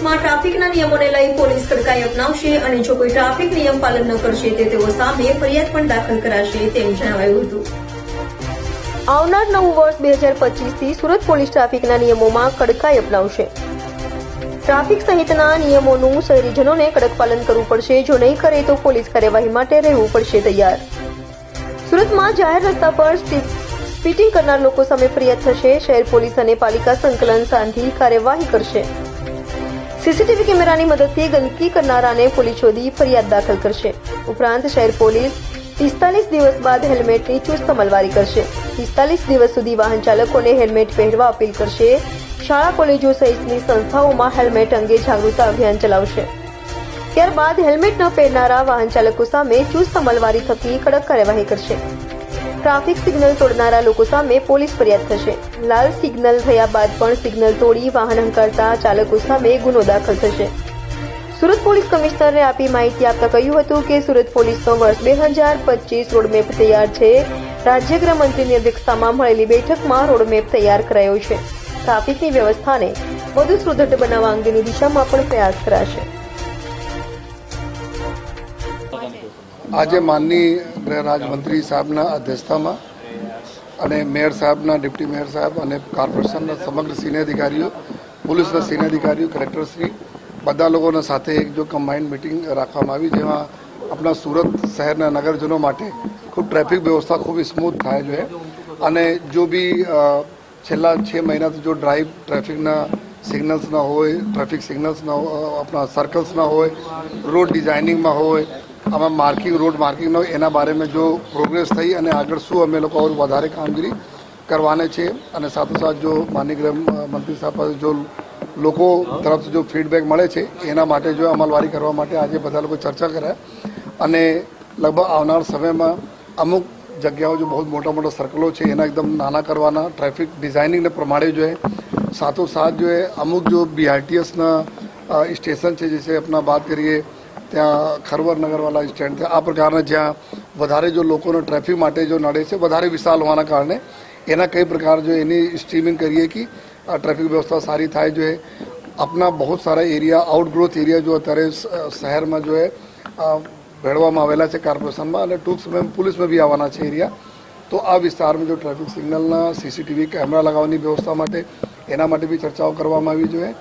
પચીસમાં ટ્રાફિકના નિયમોને લઈ પોલીસ કડકાઈ અપનાવશે અને જો કોઈ ટ્રાફિક નિયમ પાલન ન કરશે તે તેઓ સામે ફરિયાદ પણ દાખલ કરાશે તેમ જણાવાયું હતું. આવનાર નવું વર્ષ બે હજાર પચીસથી સુરત પોલીસ ટ્રાફિકના નિયમોમાં કડકાઈ અપનાવશે. ટ્રાફિક સહિતના નિયમોનું શહેરીજનોને કડક પાલન કરવું પડશે. જો નહીં કરે તો પોલીસ કાર્યવાહી માટે રહેવું પડશે તૈયાર. સુરતમાં જાહેર રસ્તા પર સ્પીટિંગ કરનાર લોકો સામે ફરિયાદ થશે. શહેર પોલીસ અને પાલિકા સંકલન સાંધી કાર્યવાહી કરશે. સીસીટીવી કેમેરાની મદદથી ગંદકી કરનારાને પોલીસ શોધી ફરિયાદ દાખલ કરશે. ઉપરાંત શહેર પોલીસ પિસ્તાલીસ દિવસ બાદ હેલ્મેટની ચુસ્ત અમલવારી કરશે. પિસ્તાલીસ દિવસ સુધી વાહન ચાલકોને હેલ્મેટ પહેરવા અપીલ કરશે. શાળા કોલેજો સહિતની સંસ્થાઓમાં હેલ્મેટ અંગે જાગૃતતા અભિયાન ચલાવશે. ત્યારબાદ હેલ્મેટ ન પહેરનારા વાહન ચાલકો સામે ચુસ્ત અમલવારી થકી કડક કાર્યવાહી કરશે. ટ્રાફિક સિગ્નલ તોડનારા લોકો સામે પોલીસ ફરિયાદ થશે. લાલ સિગ્નલ થયા બાદ પણ સિગ્નલ તોડી વાહન હંકારતા ચાલકો સામે ગુનો દાખલ થશે. સુરત પોલીસ કમિશનરને આપી માહિતી આપતા કહ્યું હતું કે સુરત પોલીસનો વર્ષ બે હજાર પચીસ રોડમેપ તૈયાર છે. રાજ્ય ગૃહમંત્રીની અધ્યક્ષતામાં મળેલી બેઠકમાં રોડમેપ તૈયાર કરાયો છે. ટ્રાફિકની વ્યવસ્થાને વધુ સુદૃઢ બનાવવા અંગેની દિશામાં પણ પ્રયાસ કરાશે. આજે માનની ગૃહ રાજમંત્રી સાહેબના અધ્યક્ષતામાં અને મેયર સાહેબના ડિપ્ટી મેયર સાહેબ અને કોર્પોરેશનના સમગ્ર સિનિયર અધિકારીઓ, પોલીસના સિનિયર અધિકારીઓ, કલેક્ટરશ્રી, બધા લોકોના સાથે એક જો કમ્બાઇન્ડ મિટિંગ રાખવામાં આવી, જેમાં આપણા સુરત શહેરના નગરજનો માટે ખૂબ ટ્રાફિક વ્યવસ્થા ખૂબ સ્મૂથ થાય જોઈએ અને જો બી છેલ્લા છ મહિનાથી જો ડ્રાઈવ ટ્રાફિકના સિગ્નલ્સ ન હોય ટ્રાફિક સિગ્નલ્સ ન આપણા સર્કલ્સ ન હોય રોડ ડિઝાઇનિંગમાં હોય આમાં માર્કિંગ રોડ માર્કિંગનો એના બારેમાં જો પ્રોગ્રેસ થઈ અને આગળ શું અમે લોકો વધારે કામગીરી કરવાને છે અને સાથોસાથ જો માન્ય ગૃહ મંત્રી સાહેબ પાસે જો લોકો તરફથી જો ફીડબેક મળે છે, એના માટે જો અમલવારી કરવા માટે આજે બધા લોકો ચર્ચા કરે અને લગભગ આવનાર સમયમાં અમુક જગ્યાઓ જે બહુ મોટા મોટા સર્કલો છે, એના એકદમ નાના કરવાના ટ્રાફિક ડિઝાઇનિંગને પ્રમાણે જો સાથોસાથ જો અમુક જો બીઆરટીએસના સ્ટેશન છે, જે છે આપણા વાત કરીએ ત્યાં ખરવર નગરવાલા સ્ટેન્ડ છે. આ પ્રકારના જ્યાં વધારે જો લોકોનો ટ્રાફિક માટે જો નડે છે, વધારે વિશાળ હોવાના કારણે એના કઈ પ્રકાર જો એની સ્ટ્રીમિંગ કરીએ કે આ ટ્રાફિક વ્યવસ્થા સારી થાય, જો આપના બહુ સારા એરિયા આઉટગ્રોથ એરિયા જો અત્યારે શહેરમાં જો ભેળવામાં આવેલા છે કોર્પોરેશનમાં અને ટૂંક સમયમાં પોલીસમાં બી આવવાના છે એરિયા તો આ વિસ્તારમાં જો ટ્રાફિક સિગ્નલના સીસીટીવી કેમેરા લગાવવાની વ્યવસ્થા માટે એના માટે બી ચર્ચાઓ કરવામાં આવી જોઈએ.